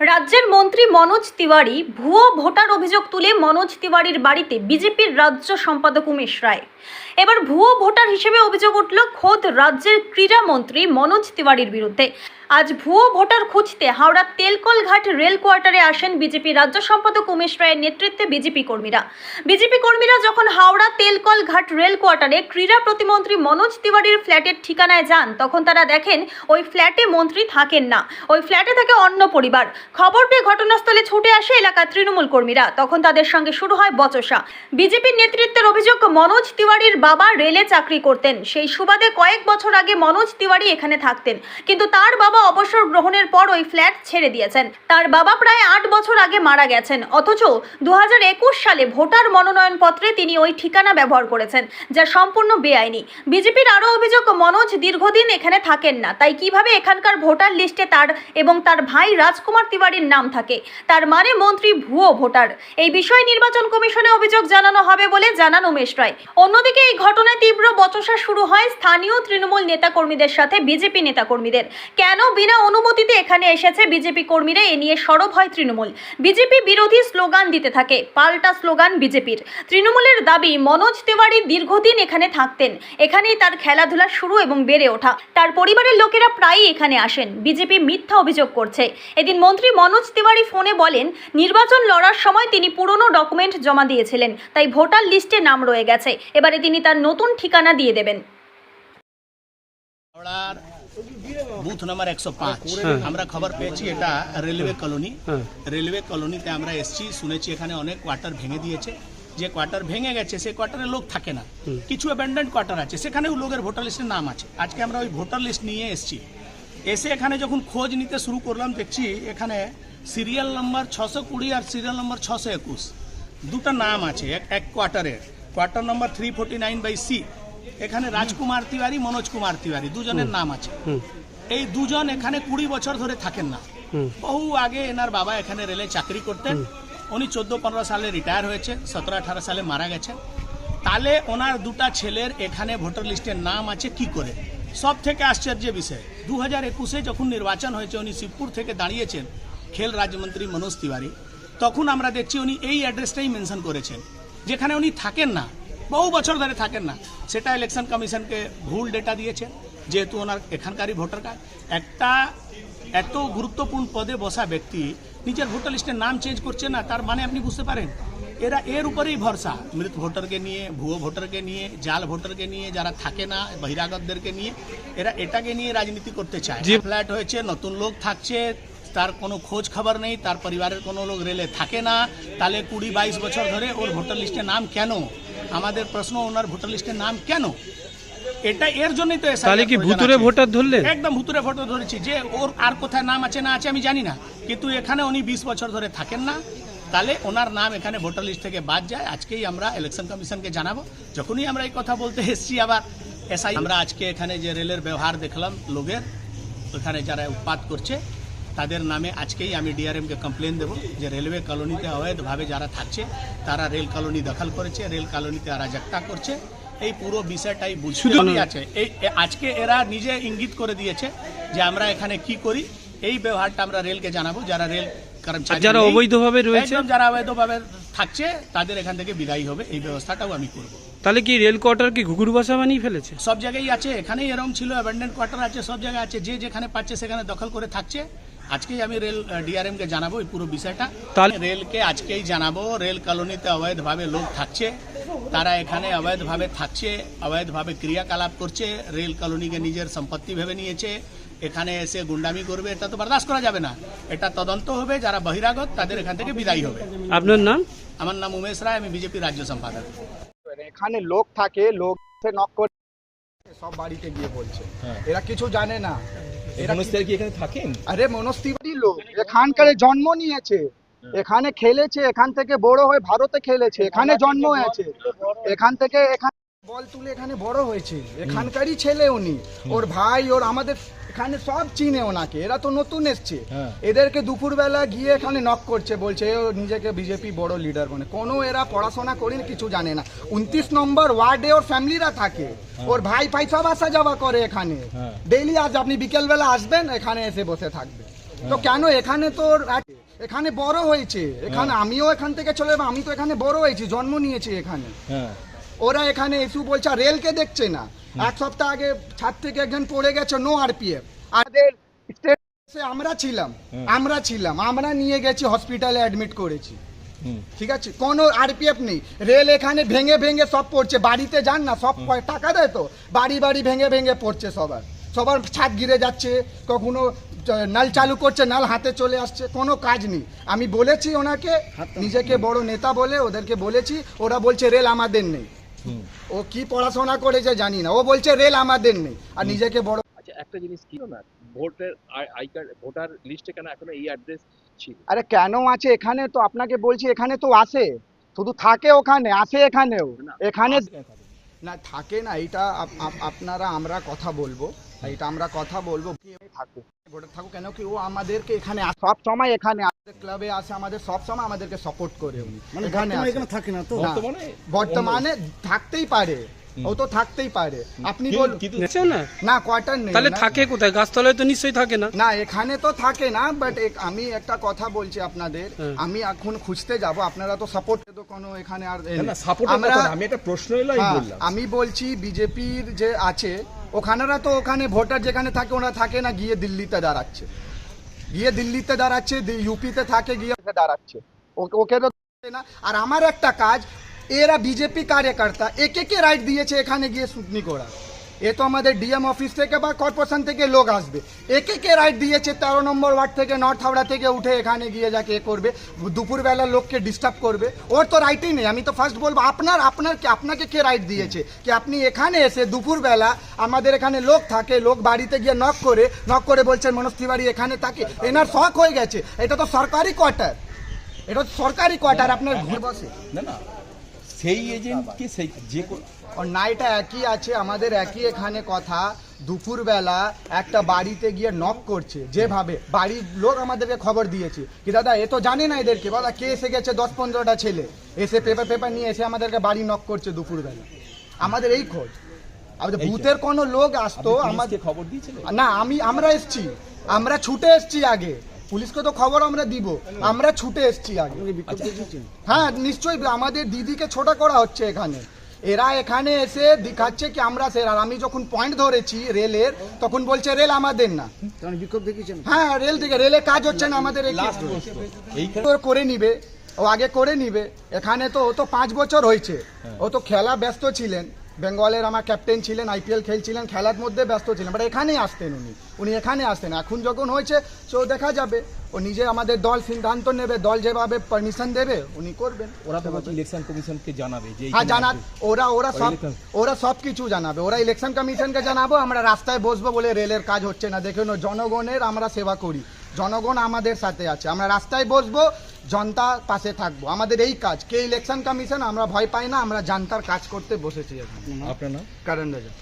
রাজ্যের মন্ত্রী মনোজ তিওয়ারি ভুয়ো ভোটার অভিযোগ তুলে মনোজ তিওয়ারির বাড়িতে বিজেপির রাজ্য সম্পাদক উমেশ রায়। এবার ভুয়ো ভোটার হিসেবে অভিযোগ উঠল, খোদ রাজ্যের ক্রীড়া মন্ত্রী মনোজ তিওয়ারির বিরুদ্ধে। আজ ভুয়ো ভোটার খুঁজতে হাওড়ার তেলকলঘাট রেল কোয়ার্টারে আসেন বিজেপি রাজ্য সম্পাদক উমেশ রায়ের নেতৃত্বে বিজেপি কর্মীরা। বিজেপি কর্মীরা যখন হাওড়া তেলকলঘাট রেল কোয়ার্টারে ক্রীড়া প্রতিমন্ত্রী মনোজ তিওয়ারির ফ্ল্যাটের ঠিকানায় যান, তখন তারা দেখেন ওই ফ্ল্যাটে মন্ত্রী থাকেন না। ওই ফ্ল্যাটে থাকে অন্য পরিবার। খবর পেয়ে ঘটনাস্থলে ছুটে আসে এলাকার তৃণমূল কর্মীরা। তখন তাদের সঙ্গে শুরু হয় বচসা। বিজেপির নেতৃত্বের অভিযোগ, মনোজ তিওয়ারির বাবা রেলে চাকরি করতেন। সেই সুবাদে কয়েক বছর আগে মনোজ তিওয়ারি এখানে থাকতেন। কিন্তু তার বাবা অবসর গ্রহণের পর ওই ফ্ল্যাট ছেড়ে দিয়েছেন। তার বাবা প্রায় আট বছর আগে মারা গেছেন। অথচ দু হাজার একুশ সালে ভোটার মনোনয়নপত্রে তিনি ওই ঠিকানা ব্যবহার করেছেন, যা সম্পূর্ণ বেআইনি। বিজেপির আরও অভিযোগ, মনোজ দীর্ঘদিন এখানে থাকেন না, তাই কীভাবে এখানকার ভোটার লিস্টে তার এবং তার ভাই রাজকুমার তিওয়ারির নাম থাকে? তার মানে মন্ত্রী ভুয়ো ভোটার। এই বিষয়ে নির্বাচন কমিশনে অভিযোগ জানানো হবে বলে জানান উমেশ রায়। অন্যদিকে এই ঘটনায় তীব্র বচসা শুরু হয় স্থানীয় তৃণমূল নেতাকর্মীদের সাথে বিজেপি নেতাকর্মীদের। কেন বিনা অনুমতিতে এখানে এসেছে বিজেপি কর্মীরা, এ নিয়ে সরব হয় তৃণমূল। বিজেপি বিরোধী স্লোগান দিতে থাকে, পাল্টা স্লোগান বিজেপির। তৃণমূলের দাবি, মনোজ তিওয়ারি দীর্ঘদিন এখানে থাকতেন। এখানেই তার খেলাধুলা শুরু এবং বেড়ে ওঠা। তার পরিবারের লোকেরা প্রায়ই এখানে আসেন। বিজেপি মিথ্যা অভিযোগ করছে। এদিন মন্ত্রী মনোজ তিওয়ারি ফোনে বলেন, নির্বাচন লড়ার সময় তিনি পুরনো ডকুমেন্ট জমা দিয়েছিলেন, তাই ভোটার লিস্টে নাম রয়ে গেছে। এবারে তিনি তার নতুন ঠিকানা দিয়ে দেবেন। বুথ নাম্বার একশো পাঁচ আমরা খবর পেয়েছি এটা রেলওয়ে কলোনি রেলওয়ে কলোনিতে আমরা এসছি শুনেছি এখানে অনেক কোয়ার্টার ভেঙে দিয়েছে। যে কোয়ার্টার ভেঙে গেছে সেই কোয়ার্টারে লোক থাকে না। কিছু অ্যাবেন্ডেন্ট কোয়ার্টার আছে সেখানেও লোকের ভোটার লিস্টের নাম আছে। আজকে আমরা ওই ভোটার লিস্ট নিয়ে এসছি। এসে এখানে যখন খোঁজ নিতে শুরু করলাম দেখছি এখানে সিরিয়াল নাম্বার ছশো কুড়ি আর সিরিয়াল নাম্বার ছশো একুশ। দুটো নাম আছে এক এক কোয়ার্টারের quarter number three forty nine by C এখানে রাজকুমার তিওয়ারি মনোজ কুমার তিওয়ারি দুজনের নাম আছে। এই দুজন এখানে কুড়ি বছর ধরে থাকেন না। বহু আগে এনার বাবা এখানে রেলে চাকরি করতেন। উনি চোদ্দ পনেরো সালে রিটায়ার হয়েছে সতেরো আঠারো সালে মারা গেছেন। তাহলে ওনার দুটা ছেলের এখানে ভোটার লিস্টের নাম আছে কি করে? সব থেকে আশ্চর্যের বিষয়। দু হাজার একুশে যখন নির্বাচন হয়েছে উনি শিবপুর থেকে দাঁড়িয়েছেন খেল রাজ্যমন্ত্রী মনোজ তিওয়ারি। তখন আমরা দেখছি উনি এই অ্যাড্রেসটাই মেনশন করেছেন যেখানে উনি থাকেন না। বহু বছর ধরে থাকেন না। সেটা ইলেকশন কমিশনকে ভুল ডেটা দিয়েছেন যেহেতু ওনার এখানকারই ভোটার কার্ড একটা এত গুরুত্বপূর্ণ পদে বসা ব্যক্তি নিজের ভোটার লিস্টের নাম চেঞ্জ করছে না তার মানে আপনি বুঝতে পারেন এরা এর উপরেই ভরসা। মৃত ভোটারকে নিয়ে ভুয়ো ভোটারকে নিয়ে জাল ভোটারকে নিয়ে যারা থাকে না বহিরাগতদেরকে নিয়ে এরা এটাকে নিয়ে রাজনীতি করতে চায়। যে ফ্ল্যাট হয়েছে নতুন লোক থাকছে তার কোনো খোঁজ খবর নেই তার পরিবারের কোনো লোক রেলে থাকে না তাহলে কুড়ি বাইশ বছর ধরে ওর ভোটার লিস্টে নাম কেন? আমাদের প্রশ্ন ওনার ভোটার লিস্টের নাম কেন? এটা এর জন্যই তো তাহলে কি ভুতুরে ভোটার ধরলে একদম ভুতুরে ভোটার ধরেছি যে ওর আর কোথায় নাম আছে না আছে আমি জানি না কিন্তু এখানে উনি বিশ বছর ধরে থাকেন না। তাহলে ওনার নাম এখানে ভোটার লিস্ট থেকে বাদ যায়। আজকেই আমরা ইলেকশন কমিশনকে জানাব। যখনই আমরা এই কথা বলতে এসেছি আবার এসআই আমরা আজকে এখানে যে রেলের ব্যবহার দেখলাম লোকের ওখানে যারা উৎপাত করছে তাদের নামে আজকেই আমি ডিআরএমকে কমপ্লেন দেবো যে রেলওয়ে কলোনিতে অবৈধভাবে যারা থাকছে তারা রেল কলোনি দখল করেছে রেল কলোনিতে অরাজকতা করছে। এই পুরো বিষয়টাই বুঝতে আছে। এই আজকে এরা নিজে ইঙ্গিত করে দিয়েছে যে আমরা এখানে কি করি। এই ব্যবহারটা আমরা রেলকে জানাব যারা রেল কর্মচারী যারা অবৈধভাবে রয়েছে? যারা অবৈধভাবে থাকছে তাদের এখান থেকে বিদায়ী হবে। এই ব্যবস্থাটাও আমি করব। তাহলে কি রেল কোয়ার্টার কি ঘুঘুর বাসা বানিয়ে ফেলেছে? সব জায়গায় আছে। এখানেই এরকম ছিল অ্যাবেন্ডেন্ট কোয়ার্টার আছে সব জায়গায় আছে। যে যেখানে পাচ্ছে সেখানে দখল করে থাকছে। আজকেই আমি রেল ডিআরএম কে জানাব এই পুরো বিষয়টা। তাহলে- রেলকে আজকেই জানাব রেল কলোনিতে অবৈধভাবে লোক থাকছে তারা এখানে অবৈধভাবে থাকছে অবৈধভাবে ক্রিয়াকলাপ করছে রেল কলোনিকে নিজের সম্পত্তি ভেবে নিয়েছে এখানে এসে গুন্ডামি করবে এটা তো বরদাস্ত করা যাবে না। এটা তদন্ত হবে যারা বহিরাগত তাদের এখান থেকে বিদায়ী হবে। আপনার নাম? আমার নাম উমেশ রায় আমি বিজেপি রাজ্য সম্পাদক। এখানে লোক থাকে লোক নক করে সব বাড়িতে গিয়ে বলছে। এরা কিছু জানে না। এরা কি এখানে থাকেন? আরে মনোজ লোক। এখানকার জন্ম নিয়েছে। এখানে খেলেছে এখান থেকে বড় হয়ে ভারতে খেলেছে এখানে জন্ম হয়েছে। এখান থেকে এখানে বল তুলে এখানে বড় হয়েছে। এখানকারই ছেলে উনি। ওর ভাই ওর আমাদের এখানে সব চিনে ওনাকে এরা তো নতুন এসছে। হ্যাঁ। এদেরকে দুপুরবেলা গিয়ে এখানে নক করছে বলছে ও নিজেকে বিজেপি বড় লিডার বনে কোনো এরা পড়াশোনা করেনি কিছু জানে না। উনত্রিশ নম্বর ওয়ার্ডে ওর ফ্যামিলিরা থাকে। ওর ভাই ভাই সব আসা যাওয়া করে এখানে। হ্যাঁ। ডেইলি আজ আপনি বিকেলবেলা আসবেন এখানে এসে বসে থাকবে। তো কেন এখানে তো এখানে বড় হয়েছে। এখানে আমিও এখান থেকে চলে যাব আমি তো এখানে বড় হয়েছি জন্ম নিয়েছি এখানে। হ্যাঁ। ওরা এখানে এসু বলছে রেলকে দেখছে না। এক সপ্তাহ আগে ছাদ থেকে একজন পড়ে গেছে নো আরপিএফ আমাদের আমরা ছিলাম আমরা ছিলাম আমরা নিয়ে গেছি হসপিটালে অ্যাডমিট করেছি। ঠিক আছে? কোনো আরপিএফ নেই। রেল এখানে ভেঙে ভেঙে সব পড়ছে বাড়িতে যান না সব টাকা দেয় তো। বাড়ি বাড়ি ভেঙে ভেঙে পড়ছে সবার। সবার ছাদ গিরে যাচ্ছে কখনো নল চালু করছে নাল হাতে চলে আসছে কোনো কাজ নেই। আমি বলেছি ওনাকে নিজেকে বড় নেতা বলে ওদেরকে বলেছি ওরা বলছে রেল আমাদের নেই। ও কি পড়াশোনা করেছে জানি না। ও বলছে রেল আমাদের নেই। আর নিজেকে বড় আচ্ছা একটা জিনিস কি না ভোটের আই- কার্ড ভোটার লিস্টে কেন এখনও এই অ্যাড্রেস ছিল? আরে কেন আছে এখানে? তো আপনাকে বলছি এখানে তো আসে। শুধু থাকে ওখানে আসে এখানেও। এখানে না থাকে না এটা আপ- আপ- আপনারা আমরা কথা বলব। এটা আমরা কথা বলব থাকুক। ভোটার থাকুক কেন কি ও আমাদেরকে এখানে সব সময় এখানে ক্লাবে আসে আমাদের সব সময় আমাদেরকে সাপোর্ট করে। উনি এখানে এখানে থাকে না তো। বর্তমানে থাকতেই পারে। ও তো থাকতেই পারে। আপনি বলুন। না? না কোয়ার্টার নেই। তাহলে থাকে কোথায়? গাছতলায় তো নিশ্চয়ই থাকে না। না এখানে তো থাকে না বাট আমি একটা কথা বলছি আপনাদের। হ্যাঁ। আমি এখন খুঁজতে যাব। আপনারা তো সাপোর্ট তো কোনো এখানে আর। আমরা আমি একটা প্রশ্ন এলো আমি হ্যাঁ, বললাম। আমি বলছি বিজেপির যে আছে ওখানেরা তো ওখানে ভোটার যেখানে থাকে ওরা থাকে না, গিয়ে দিল্লিতে দাঁড়াচ্ছে। গিয়ে দিল্লিতে দাঁড়াচ্ছে ইউপিতে থাকে, গিয়ে দাঁড়াচ্ছে। ওকে তো না। আর আমার একটা কাজ, এরা বিজেপি কার্যকর্তা, একে কে রাইট দিয়েছে এখানে গিয়ে শুটনি করা? এ তো আমাদের ডিএম অফিস থেকে বা কর্পোরেশন থেকে লোক আসবে। একে কে রাইট দিয়েছে তেরো নম্বর ওয়ার্ড থেকে, নর্থ হাওড়া থেকে উঠে এখানে গিয়ে যাকে এ করবে, দুপুরবেলা লোককে ডিস্টার্ব করবে। ওর তো রাইটই নেই, আমি তো ফার্স্ট বলব, আপনার আপনার আপনাকে কে রাইট দিয়েছে? কি আপনি এখানে এসে দুপুরবেলা আমাদের এখানে লোক থাকে, লোক বাড়িতে গিয়ে নক করে নক করে বলছেন, মনোজ তিওয়ারি এখানে থাকে। এনার শখ হয়ে গেছে। এটা তো সরকারি কোয়ার্টার এটা সরকারি কোয়ার্টার আপনার ঘুরে বসে। না না সেই এজেন্টকে সেই যে কো- আর নাইটা একই আছে আমাদের একই এখানে কথা। দুপুরবেলা একটা বাড়িতে গিয়ে নক করছে যেভাবে। বাড়ির লোক আমাদেরকে খবর দিয়েছে কি দাদা এ তো জানে না এদেরকে। দাদা কে এসে গেছে দশ পনেরোটা ছেলে? এসে পেপার পেপার নিয়ে এসে আমাদেরকে বাড়ি নক করছে দুপুরবেলা। আমাদের এই খোঁজ। আমাদের বুথের কোনো লোক আসতো আমাদের খবর দিয়েছিলেন? না আমি আমরা এসছি। আমরা ছুটে এসছি আগে। পুলিশকে তো খবর আমরা দিব। আমরা ছুটে এসছি আগে। হ্যাঁ নিশ্চয়ই আমাদের দিদিকে ছোট করা হচ্ছে এখানে। এরা এখানে এসে দেখাচ্ছে কি আমরা সে আর আমি যখন পয়েন্ট ধরেছি রেলের তখন বলছে রেল আমাদের না। হ্যাঁ রেল থেকে রেলের কাজ হচ্ছে না আমাদের করে নিবে। ও আগে করে নিবে। এখানে তো ও তো পাঁচ বছর হয়েছে। ও তো খেলা ব্যস্ত ছিলেন। বেঙ্গলের আমার ক্যাপ্টেন ছিলেন আইপিএল খেলছিলেন খেলার মধ্যে ব্যস্ত ছিলেন বাট এখানেই আসতেন উনি। উনি এখানে আসতেন। এখন যখন হয়েছে সো দেখা যাবে। ও নিজে আমাদের দল সিদ্ধান্ত নেবে দল যেভাবে পারমিশন দেবে উনি করবেন। ওরা তো ইলেকশন কমিশনকে জানাবে যে হ্যাঁ এইখানে জানা ওরা ওরা সব ওরা সব কিছু জানাবে। ওরা ইলেকশন কমিশনকে জানাব আমরা রাস্তায় বসবো বলে রেলের কাজ হচ্ছে না। দেখুন জনগণের আমরা সেবা করি। জনগণ আমাদের সাথে আছে। আমরা রাস্তায় বসবো জনতা পাশে থাকব। আমাদের এই কাজ। কে ইলেকশন কমিশন আমরা ভয় পাই না আমরা জানতার কাজ করতে বসেছি এখন। আপনার নাম? কারণ রাজা।